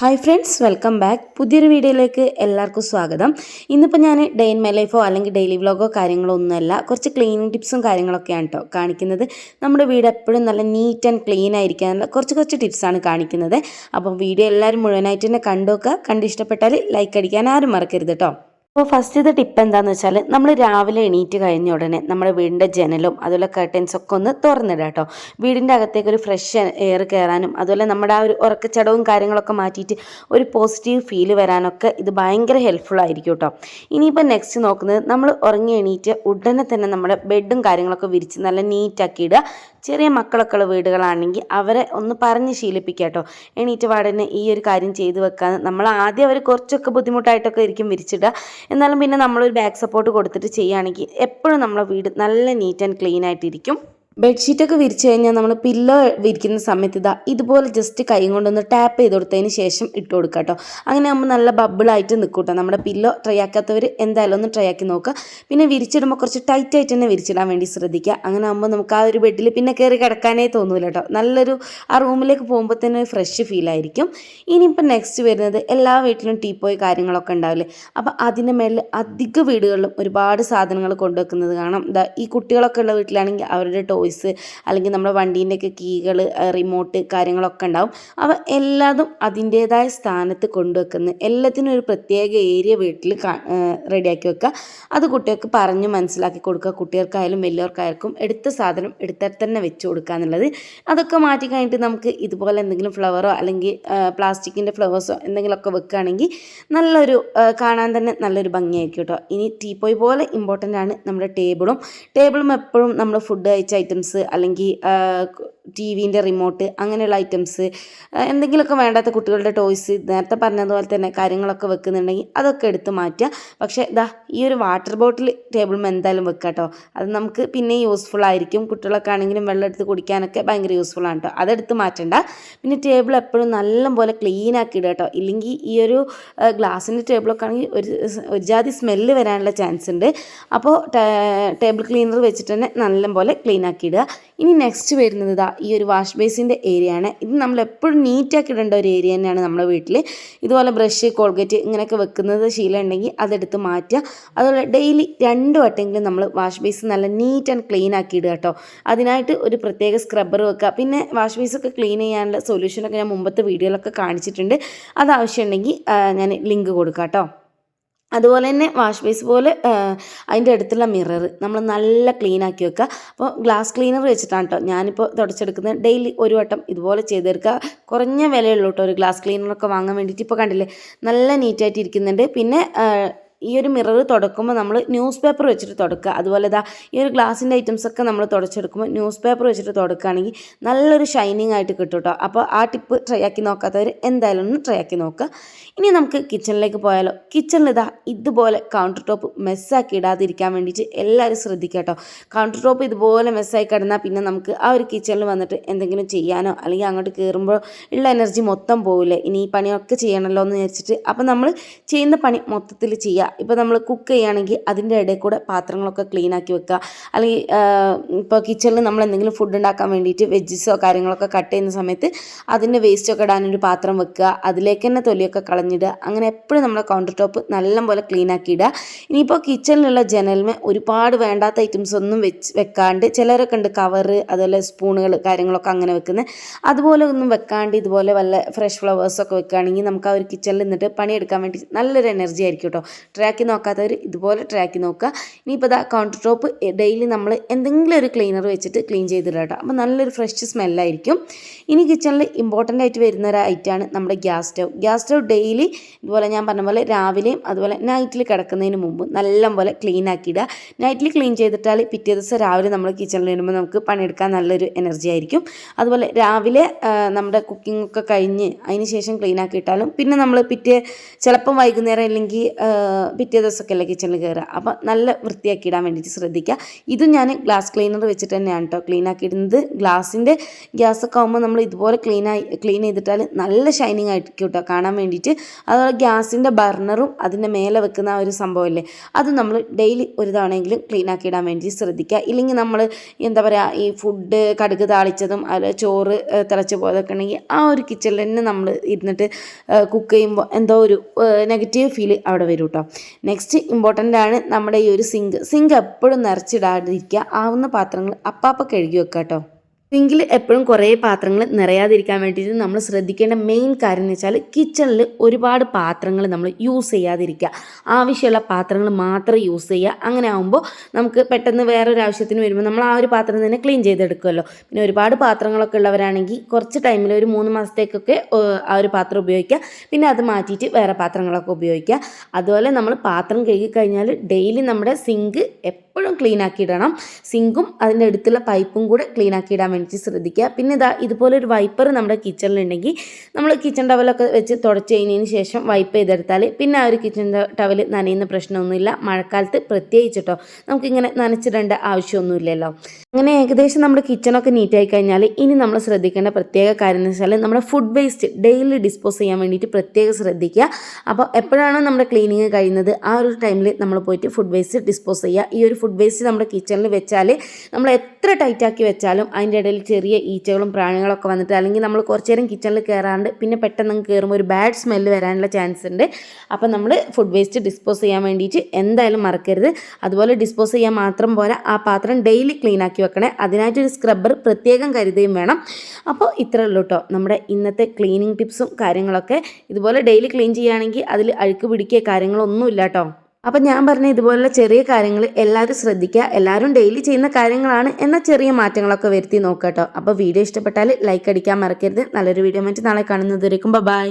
Hi friends welcome back പുതിയൊരു വീഡിയോയിലേക്ക് എല്ലാവർക്കും സ്വാഗതം. ഇന്നിപ്പോൾ ഞാൻ ഡേ ഇൻ മൈ ലൈഫോ അല്ലെങ്കിൽ ഡെയിലി വ്ളോഗോ കാര്യങ്ങളോ ഒന്നുമല്ല കുറച്ച് ക്ലീനിങ് ടിപ്സും കാര്യങ്ങളൊക്കെയാണ് കേട്ടോ കാണിക്കുന്നത്. നമ്മുടെ വീട് എപ്പോഴും നല്ല നീറ്റ് ആൻഡ് ക്ലീൻ ആയിരിക്കാനുള്ള കുറച്ച് കുറച്ച് ടിപ്സാണ് കാണിക്കുന്നത്. അപ്പം വീഡിയോ എല്ലാവരും മുഴുവനായിട്ട് തന്നെ കണ്ടു നോക്കുക. കണ്ട് ഇഷ്ടപ്പെട്ടാൽ ലൈക്ക് അടിക്കാൻ ആരും മറക്കരുത് കേട്ടോ അപ്പോൾ ഫസ്റ്റത്തെ ടിപ്പ് എന്താണെന്ന് വെച്ചാൽ നമ്മൾ രാവിലെ എണീറ്റ് കഴിഞ്ഞ ഉടനെ നമ്മുടെ വീടിന്റെ ജനലും അതുപോലെ കർട്ടൻസ് ഒക്കെ ഒന്ന് തുറന്നിടുക കേട്ടോ വീടിന്റെ അകത്തേക്ക് ഒരു ഫ്രഷ് എയർ കയറാനും അതുപോലെ നമ്മുടെ ആ ഒരു ഉറക്കച്ചടവും കാര്യങ്ങളൊക്കെ മാറ്റിയിട്ട് ഒരു പോസിറ്റീവ് ഫീൽ വരാനൊക്കെ ഇത് ഭയങ്കര ഹെൽപ്ഫുൾ ആയിരിക്കും കേട്ടോ ഇനിയിപ്പോൾ നെക്സ്റ്റ് നോക്കുന്നത് നമ്മൾ ഉറങ്ങി എണീറ്റ് ഉടനെ തന്നെ നമ്മുടെ ബെഡും കാര്യങ്ങളൊക്കെ വിരിച്ച് നല്ല നീറ്റാക്കി ഇടുക. ചെറിയ മക്കളൊക്കെ ഉള്ള വീടുകളാണെങ്കിൽ അവരെ ഒന്ന് പറഞ്ഞ് ശീലിപ്പിക്കുക കേട്ടോ എണീറ്റ് പാടനെ ഈ ഒരു കാര്യം ചെയ്തു വെക്കാൻ നമ്മൾ ആദ്യം അവർ കുറച്ചൊക്കെ ബുദ്ധിമുട്ടായിട്ടൊക്കെ ഇരിക്കും വിരിച്ചിടുക. എന്നാലും പിന്നെ നമ്മളൊരു ബാക്ക് സപ്പോർട്ട് കൊടുത്തിട്ട് ചെയ്യുകയാണെങ്കിൽ എപ്പോഴും നമ്മളെ വീട് നല്ല നീറ്റ് ആൻഡ് ക്ലീൻ ആയിട്ടിരിക്കും. ബെഡ്ഷീറ്റൊക്കെ വിരിച്ചു കഴിഞ്ഞാൽ നമ്മൾ പില്ലോ വിരിക്കുന്ന സമയത്ത് ഇതാ ഇതുപോലെ ജസ്റ്റ് കൈ കൊണ്ടൊന്ന് ടാപ്പ് ചെയ്ത് കൊടുത്തതിന് ശേഷം ഇട്ട് കൊടുക്കുക കേട്ടോ അങ്ങനെ ആകുമ്പോൾ നല്ല ബബിളായിട്ട് നിൽക്കും കേട്ടോ നമ്മുടെ പില്ലോ ട്രൈ ആക്കാത്തവർ എന്തായാലും ഒന്ന് ട്രൈ ആക്കി നോക്കുക പിന്നെ വിരിച്ചിടുമ്പോൾ കുറച്ച് ടൈറ്റ് ആയിട്ട് തന്നെ വിരിച്ചിടാൻ വേണ്ടി ശ്രദ്ധിക്കുക അങ്ങനെ ആകുമ്പോൾ നമുക്ക് ആ ഒരു ബെഡിൽ പിന്നെ കയറി കിടക്കാനേ തോന്നൂല കേട്ടോ നല്ലൊരു ആ റൂമിലേക്ക് പോകുമ്പോൾ തന്നെ ഒരു ഫ്രഷ് ഫീൽ ആയിരിക്കും. ഇനിയിപ്പോൾ നെക്സ്റ്റ് വരുന്നത് എല്ലാ വീട്ടിലും ടീപ്പോയി കാര്യങ്ങളൊക്കെ ഉണ്ടാവില്ലേ? അപ്പോൾ അതിന്റെ മേലിൽ അധിക വീടുകളിലും ഒരുപാട് സാധനങ്ങൾ കൊണ്ടുവെക്കുന്നത് കാണാം. ഈ കുട്ടികളൊക്കെ ഉള്ള വീട്ടിലാണെങ്കിൽ അവരുടെ ടോയ്സ് അല്ലെങ്കിൽ നമ്മുടെ വണ്ടീന്റെയൊക്കെ കീകൾ റിമോട്ട് കാര്യങ്ങളൊക്കെ ഉണ്ടാവും. അവ എല്ലാതും അതിന്റേതായ സ്ഥാനത്ത് കൊണ്ടുവെക്കുന്നത് എല്ലാത്തിനും ഒരു പ്രത്യേക ഏരിയ വീട്ടിൽ റെഡിയാക്കി വെക്കുക. അത് കുട്ടികൾക്ക് പറഞ്ഞ് മനസ്സിലാക്കി കൊടുക്കുക. കുട്ടികൾക്കായാലും വലിയവർക്കായാലും എടുത്ത സാധനം എടുത്താൽ തന്നെ വെച്ച് കൊടുക്കുക എന്നുള്ളത്. അതൊക്കെ മാറ്റി കഴിഞ്ഞിട്ട് നമുക്ക് ഇതുപോലെ എന്തെങ്കിലും ഫ്ലവറോ അല്ലെങ്കിൽ പ്ലാസ്റ്റിക്കിന്റെ ഫ്ലവേഴ്സോ എന്തെങ്കിലുമൊക്കെ വെക്കുകയാണെങ്കിൽ നല്ലൊരു കാണാൻ തന്നെ നല്ലൊരു ഭംഗിയായിരിക്കും കേട്ടോ. ഇനി ടീപ്പോയ് പോലെ ഇമ്പോർട്ടന്റ് ആണ് നമ്മുടെ ടേബിളും. ടേബിളും എപ്പോഴും നമ്മൾ ഫുഡ് കഴിച്ച ഐറ്റംസ് അല്ലെങ്കിൽ ടി വിന്റെ റിമോട്ട് അങ്ങനെയുള്ള ഐറ്റംസ് എന്തെങ്കിലുമൊക്കെ വേണ്ടാത്ത കുട്ടികളുടെ ടോയ്സ് നേരത്തെ പറഞ്ഞതുപോലെ തന്നെ കാര്യങ്ങളൊക്കെ വെക്കുന്നുണ്ടെങ്കിൽ അതൊക്കെ എടുത്ത് മാറ്റുക. പക്ഷേ ഇതാ ഈ ഒരു വാട്ടർ ബോട്ടിൽ ടേബിളും എന്തായാലും വെക്കുക കേട്ടോ അത് നമുക്ക് പിന്നെ യൂസ്ഫുൾ ആയിരിക്കും. കുട്ടികളൊക്കെ ആണെങ്കിലും വെള്ളം എടുത്ത് കുടിക്കാനൊക്കെ ഭയങ്കര യൂസ്ഫുൾ ആണ് കേട്ടോ അതെടുത്ത് മാറ്റണ്ട. പിന്നെ ടേബിൾ എപ്പോഴും നല്ലപോലെ ക്ലീൻ ആക്കി ഇടുക കേട്ടോ ഇല്ലെങ്കിൽ ഈ ഒരു ഗ്ലാസിന്റെ ടേബിളൊക്കെ ആണെങ്കിൽ ഒരു ഒരു ജാതി സ്മെല്ല് വരാനുള്ള ചാൻസ് ഉണ്ട്. അപ്പോൾ ടേബിൾ ക്ലീനർ വെച്ചിട്ട് തന്നെ നല്ലപോലെ ക്ലീൻ ആക്കി ഇടുക. ഇനി നെക്സ്റ്റ് വരുന്നത് ഇതാ ഈ ഒരു വാഷ് ബേസിന്റെ ഏരിയ ആണ്. ഇത് നമ്മൾ എപ്പോഴും നീറ്റാക്കി ഇടേണ്ട ഒരു ഏരിയ തന്നെയാണ് നമ്മുടെ വീട്ടിൽ. ഇതുപോലെ ബ്രഷ് കോൾഗേറ്റ് ഇങ്ങനെയൊക്കെ വെക്കുന്നത് ശീലം ഉണ്ടെങ്കിൽ അതെടുത്ത് മാറ്റുക. അതുപോലെ ഡെയിലി രണ്ട് വട്ടമെങ്കിലും നമ്മൾ വാഷ് ബേസ് നല്ല നീറ്റ് ആൻഡ് ക്ലീൻ ആക്കി ഇടുക കേട്ടോ. അതിനായിട്ട് ഒരു പ്രത്യേക സ്ക്രബ്ബർ വെക്കുക. പിന്നെ വാഷ് ബേസൊക്കെ ക്ലീൻ ചെയ്യാനുള്ള സൊല്യൂഷനൊക്കെ ഞാൻ മുമ്പത്തെ വീഡിയോയിലൊക്കെ കാണിച്ചിട്ടുണ്ട്. അത് ആവശ്യമുണ്ടെങ്കിൽ ഞാൻ ലിങ്ക് കൊടുക്കാം കേട്ടോ. അതുപോലെ തന്നെ വാഷ് ബേസ് പോലെ അതിന്റെ അടുത്തുള്ള മിറർ നമ്മൾ നല്ല ക്ലീൻ ആക്കി വെക്കുക. അപ്പോൾ ഗ്ലാസ് ക്ലീനർ വെച്ചിട്ടാണ് കേട്ടോ ഞാനിപ്പോൾ തുടച്ചെടുക്കുന്നത്. ഡെയിലി ഒരു വട്ടം ഇതുപോലെ ചെയ്തെടുക്കുക. കുറഞ്ഞ വിലയുള്ളൂ കേട്ടോ ഒരു ഗ്ലാസ് ക്ലീനറൊക്കെ വാങ്ങാൻ വേണ്ടിയിട്ട്. ഇപ്പോൾ കണ്ടില്ലേ? നല്ല നീറ്റായിട്ട് ഇരിക്കുന്നുണ്ട്. പിന്നെ ഈ ഒരു മിറർ തുടക്കുമ്പോൾ നമ്മൾ ന്യൂസ് പേപ്പർ വെച്ചിട്ട് തുടക്കുക. അതുപോലെ ഇതാ ഈ ഒരു ഗ്ലാസിന്റെ ഐറ്റംസ് ഒക്കെ നമ്മൾ തുടച്ചെടുക്കുമ്പോൾ ന്യൂസ് പേപ്പർ വെച്ചിട്ട് തുടക്കുകയാണെങ്കിൽ നല്ലൊരു ഷൈനിങ് ആയിട്ട് കിട്ടും കേട്ടോ. അപ്പോൾ ആ ടിപ്പ് ട്രൈ ആക്കി നോക്കാത്തവർ എന്തായാലും ഒന്ന് ട്രൈ ആക്കി നോക്കുക. ഇനി നമുക്ക് കിച്ചണിലേക്ക് പോയാലോ. കിച്ചണിൽ ഇതാ ഇതുപോലെ കൗണ്ടർ ടോപ്പ് മെസ്സാക്കി ഇടാതിരിക്കാൻ വേണ്ടിയിട്ട് എല്ലാവരും ശ്രദ്ധിക്കുക കേട്ടോ. കൗണ്ടർ ടോപ്പ് ഇതുപോലെ മെസ്സായി കിടന്നാൽ പിന്നെ നമുക്ക് ആ ഒരു കിച്ചണിൽ വന്നിട്ട് എന്തെങ്കിലും ചെയ്യാനോ അല്ലെങ്കിൽ അങ്ങോട്ട് കയറുമ്പോൾ ഉള്ള എനർജി മൊത്തം പോവില്ലേ? ഇനി ഈ പണിയൊക്കെ ചെയ്യണമല്ലോ എന്ന് വിചാരിച്ചിട്ട്. അപ്പം നമ്മൾ ചെയ്യുന്ന പണി മൊത്തത്തിൽ ചെയ്യുക. ഇപ്പോൾ നമ്മൾ കുക്ക് ചെയ്യുകയാണെങ്കിൽ അതിന്റെ ഇടയിൽ കൂടെ പാത്രങ്ങളൊക്കെ ക്ലീൻ ആക്കി വെക്കുക. അല്ലെങ്കിൽ ഇപ്പോൾ കിച്ചണിൽ നമ്മൾ എന്തെങ്കിലും ഫുഡ് ഉണ്ടാക്കാൻ വേണ്ടിയിട്ട് വെജ്ജസോ കാര്യങ്ങളൊക്കെ കട്ട് ചെയ്യുന്ന സമയത്ത് അതിന്റെ വേസ്റ്റൊക്കെ ഇടാനൊരു പാത്രം വെക്കുക. അതിലേക്ക് തന്നെ തൊലിയൊക്കെ കളഞ്ഞിടുക. അങ്ങനെ എപ്പോഴും നമ്മുടെ കൗണ്ടർ ടോപ്പ് നല്ലപോലെ ക്ലീൻ ആക്കി ഇടുക. ഇനിയിപ്പോൾ കിച്ചണിലുള്ള ജനലിന് ഒരുപാട് വേണ്ടാത്ത ഐറ്റംസ് ഒന്നും വെച്ച് വെക്കാണ്ട് ചിലരൊക്കെ ഉണ്ട് കവറ് അതുപോലെ സ്പൂണുകൾ കാര്യങ്ങളൊക്കെ അങ്ങനെ വെക്കുന്നത് അതുപോലെ ഒന്നും വെക്കാണ്ട് ഇതുപോലെ വല്ല ഫ്രഷ് ഫ്ലവേഴ്സൊക്കെ വെക്കുകയാണെങ്കിൽ നമുക്ക് ആ ഒരു കിച്ചണിൽ നിന്നിട്ട് പണിയെടുക്കാൻ വേണ്ടി നല്ലൊരു എനർജി ആയിരിക്കും കേട്ടോ ട്രാക്കി നോക്കാത്തവർ ഇതുപോലെ ട്രാക്കി നോക്കുക. ഇനിയിപ്പോൾ ഇതാ കൗണ്ടർ ടോപ്പ് ഡെയിലി നമ്മൾ എന്തെങ്കിലും ഒരു ക്ലീനർ വെച്ചിട്ട് ക്ലീൻ ചെയ്തിടുക കേട്ടോ. അപ്പോൾ നല്ലൊരു ഫ്രഷ് സ്മെല്ലായിരിക്കും ഇനി കിച്ചണിൽ ഇമ്പോർട്ടന്റ് ആയിട്ട് വരുന്ന ഒരു ഐറ്റമാണ് നമ്മുടെ gas stove gas stove daily ഇതുപോലെ ഞാൻ പറഞ്ഞ പോലെ രാവിലെയും അതുപോലെ നൈറ്റിൽ കിടക്കുന്നതിന് മുമ്പ് നല്ലപോലെ ക്ലീൻ ആക്കിയിടുക. നൈറ്റിൽ ക്ലീൻ ചെയ്തിട്ടാൽ പിറ്റേ ദിവസം രാവിലെ നമ്മൾ കിച്ചണിൽ വരുമ്പോൾ നമുക്ക് പണിയെടുക്കാൻ നല്ലൊരു എനർജി ആയിരിക്കും. അതുപോലെ രാവിലെ നമ്മുടെ കുക്കിംഗ് ഒക്കെ കഴിഞ്ഞ് അതിന് ശേഷം ക്ലീൻ ആക്കിയിട്ടാലും പിന്നെ നമ്മൾ പിറ്റേ ചിലപ്പം വൈകുന്നേരം അല്ലെങ്കിൽ പിറ്റേ ദിവസമൊക്കെ അല്ലേ കിച്ചണിൽ കയറുക അപ്പോൾ നല്ല വൃത്തിയാക്കി ഇടാൻ വേണ്ടിയിട്ട് ശ്രദ്ധിക്കുക. ഇത് ഞാൻ ഗ്ലാസ് ക്ലീനർ വെച്ചിട്ട് തന്നെയാണ് കേട്ടോ ക്ലീൻ ആക്കി ഇടുന്നത് ഗ്ലാസിന്റെ ഗ്യാസൊക്കെ ആകുമ്പോൾ നമ്മൾ ഇതുപോലെ ക്ലീൻ ക്ലീൻ ചെയ്തിട്ടാൽ നല്ല ഷൈനിങ് ആയിരിക്കും കേട്ടോ കാണാൻ വേണ്ടിയിട്ട്. അതുപോലെ ഗ്യാസിന്റെ ബർണറും അതിന്റെ മേലെ വെക്കുന്ന ആ ഒരു സംഭവമല്ലേ? അത് നമ്മൾ ഡെയിലി ഒരു തവണയെങ്കിലും ക്ലീൻ ആക്കി ഇടാൻ വേണ്ടി ശ്രദ്ധിക്കുക. ഇല്ലെങ്കിൽ നമ്മൾ എന്താ പറയുക ഈ ഫുഡ് കടുക് താളിച്ചതും അതുപോലെ ചോറ് തിളച്ച് പോയതൊക്കെ ഉണ്ടെങ്കിൽ ആ ഒരു കിച്ചണിൽ തന്നെ നമ്മൾ ഇരുന്നിട്ട് കുക്ക് ചെയ്യുമ്പോൾ എന്തോ ഒരു നെഗറ്റീവ് ഫീൽ അവിടെ വരും കേട്ടോ നെക്സ്റ്റ് ഇമ്പോർട്ടന്റ് ആണ് നമ്മുടെ ഈ ഒരു സിങ്ക് സിങ്ക് എപ്പോഴും നിറച്ചിടാതിരിക്കുക. ആവുന്ന പാത്രങ്ങൾ അപ്പാപ്പ കഴുകി വെക്കുക കേട്ടോ സിങ്കിൽ എപ്പോഴും കുറേ പാത്രങ്ങൾ നിറയാതിരിക്കാൻ വേണ്ടിയിട്ട് നമ്മൾ ശ്രദ്ധിക്കേണ്ട മെയിൻ കാര്യം എന്ന് വെച്ചാൽ കിച്ചണിൽ ഒരുപാട് പാത്രങ്ങൾ നമ്മൾ യൂസ് ചെയ്യാതിരിക്കുക. ആവശ്യമുള്ള പാത്രങ്ങൾ മാത്രം യൂസ് ചെയ്യുക. അങ്ങനെ ആകുമ്പോൾ നമുക്ക് പെട്ടെന്ന് വേറൊരു ആവശ്യത്തിന് വരുമ്പോൾ നമ്മൾ ആ ഒരു പാത്രം തന്നെ ക്ലീൻ ചെയ്തെടുക്കുമല്ലോ. പിന്നെ ഒരുപാട് പാത്രങ്ങളൊക്കെ ഉള്ളവരാണെങ്കിൽ കുറച്ച് ടൈമിൽ ഒരു മൂന്ന് മാസത്തേക്കൊക്കെ ആ ഒരു പാത്രം ഉപയോഗിക്കുക. പിന്നെ അത് മാറ്റിയിട്ട് വേറെ പാത്രങ്ങളൊക്കെ ഉപയോഗിക്കുക. അതുപോലെ നമ്മൾ പാത്രം കഴുകി കഴിഞ്ഞാൽ ഡെയിലി നമ്മുടെ സിങ്ക് എപ്പോഴും ക്ലീൻ ആക്കി ഇടണം. സിങ്കും അതിന്റെ അടുത്തുള്ള പൈപ്പും കൂടെ ക്ലീൻ ആക്കി ഇടാൻ വേണ്ടി ശ്രദ്ധിക്കുക. പിന്നെ ഇതാ ഇതുപോലെ ഒരു വൈപ്പർ നമ്മുടെ കിച്ചണിലുണ്ടെങ്കിൽ നമ്മൾ കിച്ചൺ ടവലൊക്കെ വെച്ച് തുടച്ച് കഴിഞ്ഞതിന് ശേഷം വൈപ്പ് ചെയ്തെടുത്താൽ പിന്നെ ആ ഒരു കിച്ചൺ ടവൽ നനയുന്ന പ്രശ്നമൊന്നുമില്ല. മഴക്കാലത്ത് പ്രത്യേകിച്ചിട്ടോ നമുക്കിങ്ങനെ നനച്ചിടേണ്ട ആവശ്യമൊന്നുമില്ലല്ലോ. അങ്ങനെ ഏകദേശം നമ്മുടെ കിച്ചണൊക്കെ നീറ്റായി കഴിഞ്ഞാൽ ഇനി നമ്മൾ ശ്രദ്ധിക്കേണ്ട പ്രത്യേക കാര്യം എന്ന് വെച്ചാൽ നമ്മുടെ ഫുഡ് വേസ്റ്റ് ഡെയിലി ഡിസ്പോസ് ചെയ്യാൻ വേണ്ടിയിട്ട് പ്രത്യേകം ശ്രദ്ധിക്കുക. അപ്പോൾ എപ്പോഴാണോ നമ്മുടെ ക്ലീനിങ് കഴിയുന്നത് ആ ഒരു ടൈമിൽ നമ്മൾ പോയിട്ട് ഫുഡ് വേസ്റ്റ് ഡിസ്പോസ് ചെയ്യുക. ഈ ഒരു ഫുഡ് വേസ്റ്റ് നമ്മുടെ കിച്ചണിൽ വെച്ചാൽ നമ്മൾ എത്ര ടൈറ്റാക്കി വെച്ചാലും അതിന്റെ ഇടയിൽ ചെറിയ ഈച്ചകളും പ്രാണികളൊക്കെ വന്നിട്ട് അല്ലെങ്കിൽ നമ്മൾ കുറച്ച് നേരം കിച്ചണിൽ കയറാണ്ട് പിന്നെ പെട്ടെന്ന് കയറുമ്പോൾ ഒരു ബാഡ് സ്മെല്ല് വരാനുള്ള ചാൻസ് ഉണ്ട്. അപ്പോൾ നമ്മൾ ഫുഡ് വേസ്റ്റ് ഡിസ്പോസ് ചെയ്യാൻ വേണ്ടിയിട്ട് എന്തായാലും മറക്കരുത്. അതുപോലെ ഡിസ്പോസ് ചെയ്യാൻ മാത്രം പോലെ ആ പാത്രം ഡെയിലി ക്ലീൻ ആക്കി വെക്കണേ. അതിനായിട്ടൊരു സ്ക്രബ്ബർ പ്രത്യേകം കരുതുകയും വേണം. അപ്പോൾ ഇത്രേ ഉള്ളൂ കേട്ടോ നമ്മുടെ ഇന്നത്തെ ക്ലീനിങ് ടിപ്സും കാര്യങ്ങളൊക്കെ. ഇതുപോലെ ഡെയിലി ക്ലീൻ ചെയ്യുകയാണെങ്കിൽ അതിൽ അഴുക്ക് പിടിക്കുക കാര്യങ്ങളൊന്നുമില്ല കേട്ടോ അപ്പം ഞാൻ പറഞ്ഞ ഇതുപോലുള്ള ചെറിയ കാര്യങ്ങൾ എല്ലാവരും ശ്രദ്ധിക്കുക. എല്ലാവരും ഡെയിലി ചെയ്യുന്ന കാര്യങ്ങളാണ് എന്ന ചെറിയ മാറ്റങ്ങളൊക്കെ വരുത്തി നോക്കുക കേട്ടോ. അപ്പോൾ വീഡിയോ ഇഷ്ടപ്പെട്ടാൽ ലൈക്ക് അടിക്കാൻ മറക്കരുത്. നല്ലൊരു വീഡിയോ മറ്റ് നാളെ കാണുന്നതുവരേക്കും. ബൈ